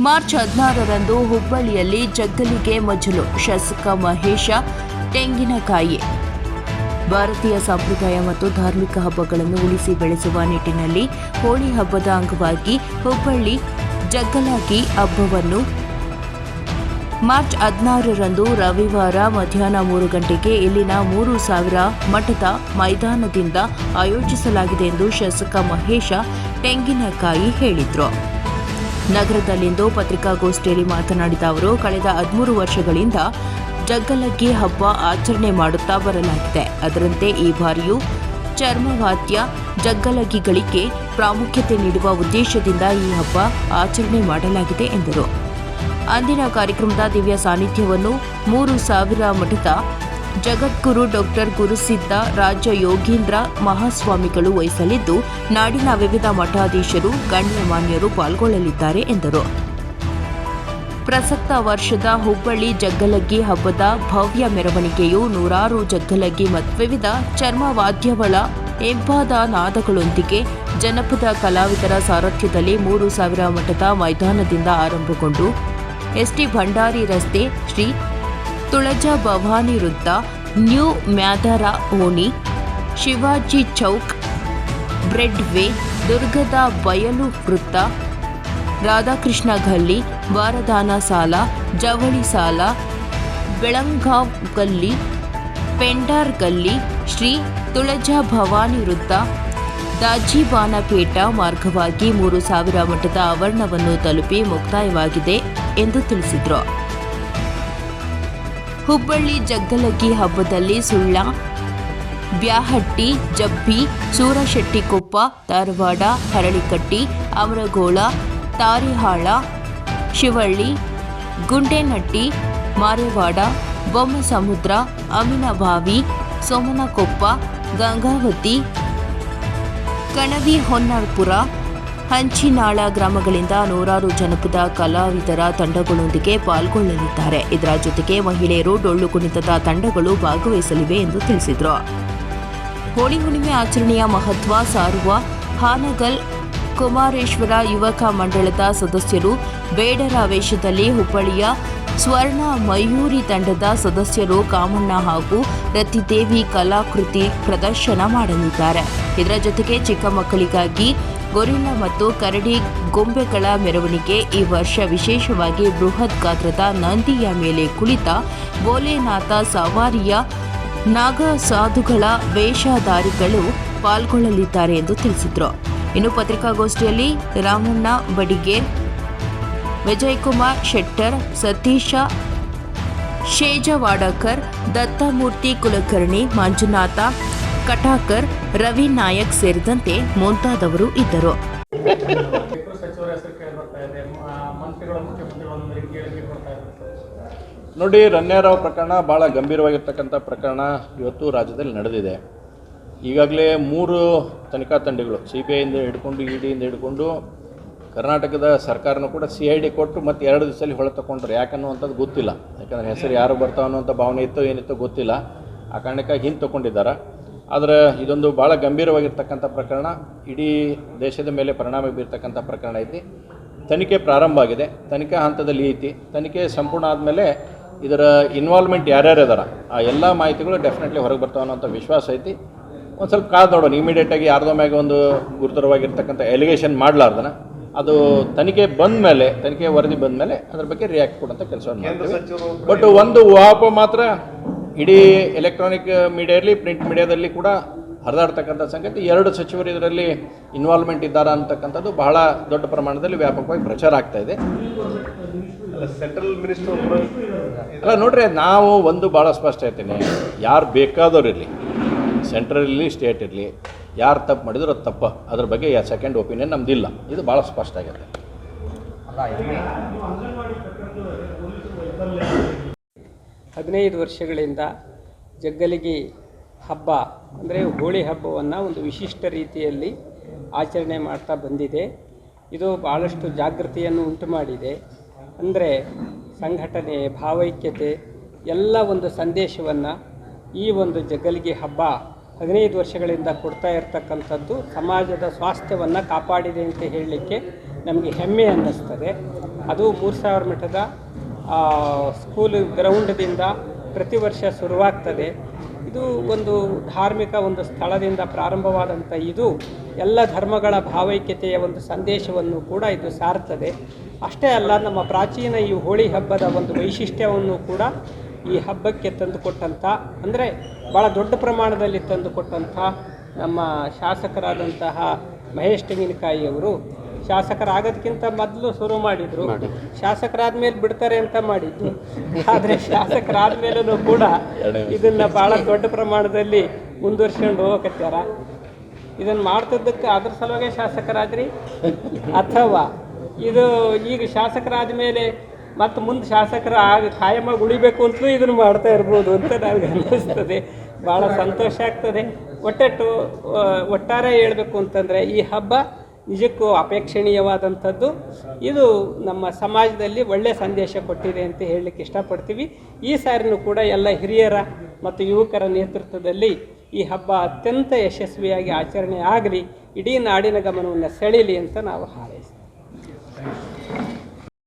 March ಹದಿನಾರರಂದು ಹುಬ್ಬಳ್ಳಿಯಲ್ಲಿ ಜಗ್ಗಲಿಗೆ ಮಜಲು ಶಾಸಕ ಮಹೇಶ, ತೆಂಗಿನಕಾಯಿ. ಭಾರತೀಯ ಸಂಪ್ರದಾಯ ಮತ್ತು ಧಾರ್ಮಿಕ ಹಬ್ಬಗಳನ್ನು ಉಳಿಸಿ ಬೆಳೆಸುವ ನಿಟ್ಟಿನಲ್ಲಿ ಹೋಳಿ ಹಬ್ಬದ ಅಂಗವಾಗಿ ಹುಬ್ಬಳ್ಳಿ ಜಗ್ಗಲಾಗಿ ಹಬ್ಬವನ್ನು ಮಾರ್ಚ್ ಹದಿನಾರರಂದು ರವಿವಾರ ಮಧ್ಯಾಹ್ನ ಮೂರು ಗಂಟೆಗೆ ಇಲ್ಲಿನ ಮೂರು ಸಾವಿರ ಮಠದ ಮೈದಾನದಿಂದ ಆಯೋಜಿಸಲಾಗಿದೆ ಎಂದು ಶಾಸಕ ಮಹೇಶ ತೆಂಗಿನಕಾಯಿ ಹೇಳಿದರು. ನಗರದಲ್ಲಿಂದು ಪತ್ರಿಕಾಗೋಷ್ಠಿಯಲ್ಲಿ ಮಾತನಾಡಿದ ಅವರು, ಕಳೆದ ಹದಿಮೂರು ವರ್ಷಗಳಿಂದ ಜಗ್ಗಲಗ್ಗಿ ಹಬ್ಬ ಆಚರಣೆ ಮಾಡುತ್ತಾ ಬರಲಾಗಿದೆ. ಅದರಂತೆ ಈ ಬಾರಿಯೂ ಚರ್ಮವಾದ್ಯ ಜಗ್ಗಲಗ್ಗಿಗಳಿಗೆ ಪ್ರಾಮುಖ್ಯತೆ ನೀಡುವ ಉದ್ದೇಶದಿಂದ ಈ ಹಬ್ಬ ಆಚರಣೆ ಮಾಡಲಾಗಿದೆ ಎಂದರು. ಅಂದಿನ ಕಾರ್ಯಕ್ರಮದ ದಿವ್ಯ ಸಾನ್ನಿಧ್ಯವನ್ನು ಮೂರು ಸಾವಿರ ಮಠದ ಜಗದ್ಗುರು ಡಾಕ್ಟರ್ ಗುರುಸಿದ್ಧ ರಾಜ ಯೋಗೀಂದ್ರ ಮಹಾಸ್ವಾಮಿಗಳು ವಹಿಸಲಿದ್ದು, ನಾಡಿನ ವಿವಿಧ ಮಠಾಧೀಶರು, ಗಣ್ಯಮಾನ್ಯರು ಪಾಲ್ಗೊಳ್ಳಲಿದ್ದಾರೆ ಎಂದರು. ಪ್ರಸಕ್ತ ವರ್ಷದ ಹುಬ್ಬಳ್ಳಿ ಜಗ್ಗಲಗ್ಗಿ ಹಬ್ಬದ ಭವ್ಯ ಮೆರವಣಿಗೆಯು ನೂರಾರು ಜಗ್ಗಲಗ್ಗಿ ಮತ್ತು ವಿವಿಧ ಚರ್ಮವಾದ್ಯವಳ ಎಂಪಾದ ನಾದಗಳೊಂದಿಗೆ ಜನಪದ ಕಲಾವಿದರ ಸಾರಥ್ಯದಲ್ಲಿ ಮೂರು ಸಾವಿರ ಮಠದ ಮೈದಾನದಿಂದ ಆರಂಭಗೊಂಡು, ಎಸ್ಟಿ ಭಂಡಾರಿ ರಸ್ತೆ ಶ್ರೀ ತುಳಜಾ ಭವಾನಿ ವೃತ್ತ, ನ್ಯೂ ಮ್ಯಾದರ ಓಣಿ, ಶಿವಾಜಿ ಚೌಕ್ ಬ್ರೆಡ್ ವೇ ದುರ್ಗದ ಬಯಲು ವೃತ್ತ, ರಾಧಾಕೃಷ್ಣ ಗಲ್ಲಿ, ವಾರದಾನ ಸಾಲ, ಜವಳಿ ಸಾಲ, ಬೆಳಂಗಾವ್ ಗಲ್ಲಿ, ಪೆಂಡಾರ್ ಗಲ್ಲಿ, ಶ್ರೀ ತುಳಜಾ ಭವಾನಿ ವೃತ್ತ, ದಾಜಿಬಾನಪೇಟ ಮಾರ್ಗವಾಗಿ ಮೂರು ಸಾವಿರ ಮಠದ ಆವರಣವನ್ನು ತಲುಪಿ ಮುಕ್ತಾಯವಾಗಿದೆ ಎಂದು ತಿಳಿಸಿದರು. ಹುಬ್ಬಳ್ಳಿ ಜಗ್ಗಲಗಿ ಹಬ್ಬದಲ್ಲಿ ಸುಳ್ಳ, ಬ್ಯಾಹಟ್ಟಿ, ಜಬ್ಬಿ, ಸೂರಶೆಟ್ಟಿಕೊಪ್ಪ, ಧಾರವಾಡ, ಹರಳಿಕಟ್ಟಿ, ಅಮರಗೋಳ, ತಾರಿಹಾಳ, ಶಿವಳ್ಳಿ, ಗುಂಡೇನಟ್ಟಿ, ಮಾರೇವಾಡ, ಬೊಮ್ಮಸಮುದ್ರ ಅಮಿನಬಾವಿ ಸೋಮನಕೊಪ್ಪ, ಗಂಗಾವತಿ, ಕಣವಿ ಹೊನ್ನಾಳ್ಪುರ ಹಂಚಿನಾಳ ಗ್ರಾಮಗಳಿಂದ ನೂರಾರು ಜನಪದ ಕಲಾವಿದರ ತಂಡಗಳೊಂದಿಗೆ ಪಾಲ್ಗೊಳ್ಳಲಿದ್ದಾರೆ. ಇದರ ಜೊತೆಗೆ ಮಹಿಳೆಯರು ಡೊಳ್ಳು ಕುಣಿತದ ತಂಡಗಳು ಭಾಗವಹಿಸಲಿವೆ ಎಂದು ತಿಳಿಸಿದರು. ಹೋಳಿ ಹುಣ್ಣಿಮೆ ಆಚರಣೆಯ ಮಹತ್ವ ಸಾರುವ ಹಾನಗಲ್ ಕುಮಾರೇಶ್ವರ ಯುವಕ ಮಂಡಳದ ಸದಸ್ಯರು ಬೇಡರ ವೇಷದಲ್ಲಿ ಹುಬ್ಬಳ್ಳಿಯ ಸ್ವರ್ಣ ಮಯೂರಿ ತಂಡದ ಸದಸ್ಯರು ಕಾಮಣ್ಣ ಹಾಗೂ ರತಿದೇವಿ ಕಲಾಕೃತಿ ಪ್ರದರ್ಶನ ಮಾಡಲಿದ್ದಾರೆ. ಇದರ ಜೊತೆಗೆ ಚಿಕ್ಕ ಮಕ್ಕಳಿಗಾಗಿ ಗೊರಿಲ್ಲಾ ಮತ್ತು ಕರಡಿ ಗೊಂಬೆಗಳ ಮೆರವಣಿಗೆ ಈ ವರ್ಷ ವಿಶೇಷವಾಗಿ ಬೃಹತ್ ಗಾತ್ರದ ನಂದಿಯ ಮೇಲೆ ಕುಳಿತ ಭೋಲೆನಾಥ ಸವಾರಿಯ ನಾಗ ಸಾಧುಗಳ ವೇಷಧಾರಿಗಳು ಪಾಲ್ಗೊಳ್ಳಲಿದ್ದಾರೆ ಎಂದು ತಿಳಿಸಿದರು. ಇನ್ನು ಪತ್ರಿಕಾಗೋಷ್ಠಿಯಲ್ಲಿ ರಾಮಣ್ಣ ಬಡಿಗೇರ್ ವಿಜಯಕುಮಾರ್ ಶೆಟ್ಟರ್, ಸತೀಶ ಶೇಜವಾಡಕರ್, ದತ್ತಮೂರ್ತಿ ಕುಲಕರ್ಣಿ, ಮಂಜುನಾಥ ಕಟಾಕರ್ ರವಿ ನಾಯಕ್ ಸೇರಿದಂತೆ ಮುಂತಾದವರು ಇದ್ದರು. ನೋಡಿ ರನ್ಯಾರಾವ್ ಪ್ರಕರಣ ಭಾಳ ಗಂಭೀರವಾಗಿರ್ತಕ್ಕಂಥ ಪ್ರಕರಣ ಇವತ್ತು ರಾಜ್ಯದಲ್ಲಿ ನಡೆದಿದೆ. ಈಗಾಗಲೇ ಮೂರು ತನಿಖಾ ತಂಡಗಳು ಸಿ ಬಿ ಐಯಿಂದ ಹಿಡ್ಕೊಂಡು ಇ ಡಿಯಿಂದ ಹಿಡ್ಕೊಂಡು ಕರ್ನಾಟಕದ ಸರ್ಕಾರನೂ ಕೂಡ ಸಿ ಐ ಡಿ ಕೊಟ್ಟು ಮತ್ತು ಎರಡು ದಿವಸದಲ್ಲಿ ಹೊಳೆ ತಗೊಂಡ್ರು ಯಾಕನ್ನುವಂಥದ್ದು ಗೊತ್ತಿಲ್ಲ. ಯಾಕಂದರೆ ಹೆಸರು ಯಾರು ಬರ್ತಾವ ಅನ್ನೋಂಥ ಭಾವನೆ ಇತ್ತೋ ಏನಿತ್ತು ಗೊತ್ತಿಲ್ಲ. ಆ ಕಾರಣಕ್ಕಾಗಿ ಹಿಂದೆ ತೊಗೊಂಡಿದ್ದಾರೆ ಆದರೆ ಇದೊಂದು ಭಾಳ ಗಂಭೀರವಾಗಿರ್ತಕ್ಕಂಥ ಪ್ರಕರಣ. ಇಡೀ ದೇಶದ ಮೇಲೆ ಪರಿಣಾಮ ಬೀರ್ತಕ್ಕಂಥ ಪ್ರಕರಣ ಐತಿ. ತನಿಖೆ ಪ್ರಾರಂಭ ಆಗಿದೆ. ತನಿಖಾ ಹಂತದಲ್ಲಿ ಐತಿ. ತನಿಖೆ ಸಂಪೂರ್ಣ ಆದಮೇಲೆ ಇದರ ಇನ್ವಾಲ್ವ್ಮೆಂಟ್ ಯಾರ್ಯಾರು ಇದಾರ? ಆ ಎಲ್ಲ ಮಾಹಿತಿಗಳು ಡೆಫಿನೆಟ್ಲಿ ಹೊರಗೆ ಬರ್ತಾವೆ ಅನ್ನೋಂಥ ವಿಶ್ವಾಸ ಐತಿ. ಒಂದು ಸ್ವಲ್ಪ ಕಾದು ನೋಡೋಣ. ಇಮಿಡಿಯೇಟಾಗಿ ಯಾರ್ದೋ ಮ್ಯಾಗೆ ಒಂದು ಗುರುತರವಾಗಿರ್ತಕ್ಕಂಥ ಎಲಿಗೇಷನ್ ಮಾಡಲಾರ್ದನ. ಅದು ತನಿಖೆ ಬಂದ ಮೇಲೆ ತನಿಖೆ ವರದಿ ಬಂದ ಮೇಲೆ ಅದ್ರ ಬಗ್ಗೆ ರಿಯಾಕ್ಟ್ ಕೊಡುವಂಥ ಕೆಲಸವನ್ನು ಮಾಡ್ತೀವಿ. ಬಟ್ ಒಂದು ವಾಪ ಮಾತ್ರ ಇಡೀ ಎಲೆಕ್ಟ್ರಾನಿಕ್ ಮೀಡಿಯಾದಲ್ಲಿ ಪ್ರಿಂಟ್ ಮೀಡಿಯಾದಲ್ಲಿ ಕೂಡ ಹರಿದಾಡ್ತಕ್ಕಂಥ ಸಂಗತಿ. ಎರಡು ಸಚಿವರು ಇದರಲ್ಲಿ ಇನ್ವಾಲ್ವ್ಮೆಂಟ್ ಇದ್ದಾರ ಅಂತಕ್ಕಂಥದ್ದು ಬಹಳ ದೊಡ್ಡ ಪ್ರಮಾಣದಲ್ಲಿ ವ್ಯಾಪಕವಾಗಿ ಪ್ರಚಾರ ಆಗ್ತಾ ಇದೆ. ಸೆಂಟ್ರಲ್ ಮಿನಿಸ್ಟರ್ ಅಲ್ಲ ನೋಡ್ರಿ ನಾವು ಒಂದು ಭಾಳ ಸ್ಪಷ್ಟ ಹೇಳ್ತೀನಿ. ಯಾರು ಬೇಕಾದವ್ರು ಇರಲಿ ಸೆಂಟ್ರಲ್ ಇರಲಿ ಸ್ಟೇಟ್ ಇರಲಿ ಯಾರು ತಪ್ಪು ಮಾಡಿದ್ರು ಅದು ತಪ್ಪ. ಅದ್ರ ಬಗ್ಗೆ ಯಾ ಸೆಕೆಂಡ್ ಒಪಿನಿಯನ್ ನಮ್ದಿಲ್ಲ. ಇದು ಭಾಳ ಸ್ಪಷ್ಟ ಆಗಿದೆ ಹದಿನೈದು ವರ್ಷಗಳಿಂದ ಜಗ್ಗಲಿಗೆ ಹಬ್ಬ, ಅಂದರೆ ಹೋಳಿ ಹಬ್ಬವನ್ನು ಒಂದು ವಿಶಿಷ್ಟ ರೀತಿಯಲ್ಲಿ ಆಚರಣೆ ಮಾಡ್ತಾ ಬಂದಿದೆ. ಇದು ಭಾಳಷ್ಟು ಜಾಗೃತಿಯನ್ನು ಉಂಟು ಮಾಡಿದೆ. ಅಂದರೆ ಸಂಘಟನೆ, ಭಾವೈಕ್ಯತೆ, ಎಲ್ಲ ಒಂದು ಸಂದೇಶವನ್ನು ಈ ಒಂದು ಜಗ್ಗಲಿಗೆ ಹಬ್ಬ ಹದಿನೈದು ವರ್ಷಗಳಿಂದ ಕೊಡ್ತಾ ಇರತಕ್ಕಂಥದ್ದು ಸಮಾಜದ ಸ್ವಾಸ್ಥ್ಯವನ್ನು ಕಾಪಾಡಿದೆ ಅಂತ ಹೇಳಲಿಕ್ಕೆ ನಮಗೆ ಹೆಮ್ಮೆ ಅನ್ನಿಸ್ತದೆ. ಅದು ಮೂರು ಸಾವಿರ ಮಠದ ಸ್ಕೂಲ್ ಗ್ರೌಂಡ್ದಿಂದ ಪ್ರತಿ ವರ್ಷ ಶುರುವಾಗ್ತದೆ. ಇದು ಒಂದು ಧಾರ್ಮಿಕ ಒಂದು ಸ್ಥಳದಿಂದ ಪ್ರಾರಂಭವಾದಂಥ ಇದು ಎಲ್ಲ ಧರ್ಮಗಳ ಭಾವೈಕ್ಯತೆಯ ಒಂದು ಸಂದೇಶವನ್ನು ಕೂಡ ಇದು ಸಾರ್ತದೆ. ಅಷ್ಟೇ ಅಲ್ಲ, ನಮ್ಮ ಪ್ರಾಚೀನ ಈ ಹೋಳಿ ಹಬ್ಬದ ಒಂದು ವೈಶಿಷ್ಟ್ಯವನ್ನು ಕೂಡ ಈ ಹಬ್ಬಕ್ಕೆ ತಂದುಕೊಟ್ಟಂಥ ಅಂದರೆ ಭಾಳ ದೊಡ್ಡ ಪ್ರಮಾಣದಲ್ಲಿ ತಂದುಕೊಟ್ಟಂಥ ನಮ್ಮ ಶಾಸಕರಾದಂತಹ ಮಹೇಶ್ ತೆಂಗಿನಕಾಯಿಯವರು ಶಾಸಕರಾಗೋದಕ್ಕಿಂತ ಮೊದಲು ಶುರು ಮಾಡಿದರು. ಶಾಸಕರಾದ್ಮೇಲೆ ಬಿಡ್ತಾರೆ ಅಂತ ಮಾಡಿದ್ದು ಆದರೆ ಶಾಸಕರಾದ್ಮೇಲೂ ಕೂಡ ಇದನ್ನು ಭಾಳ ದೊಡ್ಡ ಪ್ರಮಾಣದಲ್ಲಿ ಮುಂದುವರ್ಸ್ಕೊಂಡು ಹೋಗಕತ್ಯಾರ. ಇದನ್ನು ಮಾಡ್ತಿದ್ದಕ್ಕೆ ಅದ್ರ ಸಲುವಾಗೆ ಶಾಸಕರಾದ್ರಿ? ಅಥವಾ ಇದು ಈಗ ಶಾಸಕರಾದ ಮೇಲೆ ಮತ್ತು ಮುಂದೆ ಶಾಸಕರ ಆಗ ಖಾಯಮಾಗಿ ಉಳಿಬೇಕು ಅಂತಲೂ ಇದನ್ನು ಮಾಡ್ತಾ ಇರ್ಬೋದು ಅಂತ ನನಗೆ ಅನ್ನಿಸ್ತದೆ. ಭಾಳ ಸಂತೋಷ ಆಗ್ತದೆ. ಒಟ್ಟಟ್ಟು ಒಟ್ಟಾರೆ ಹೇಳಬೇಕು ಅಂತಂದರೆ ಈ ಹಬ್ಬ ನಿಜಕ್ಕೂ ಅಪೇಕ್ಷಣೀಯವಾದಂಥದ್ದು. ಇದು ನಮ್ಮ ಸಮಾಜದಲ್ಲಿ ಒಳ್ಳೆಯ ಸಂದೇಶ ಕೊಟ್ಟಿದೆ ಅಂತ ಹೇಳಲಿಕ್ಕೆ ಇಷ್ಟಪಡ್ತೀವಿ. ಈ ಸಾರಿನೂ ಕೂಡ ಎಲ್ಲ ಹಿರಿಯರ ಮತ್ತು ಯುವಕರ ನೇತೃತ್ವದಲ್ಲಿ ಈ ಹಬ್ಬ ಅತ್ಯಂತ ಯಶಸ್ವಿಯಾಗಿ ಆಚರಣೆ ಆಗಲಿ, ಇಡೀ ನಾಡಿನ ಗಮನವನ್ನು ಸೆಳೀಲಿ ಅಂತ ನಾವು ಹಾರೈಸ್ತೀವಿ.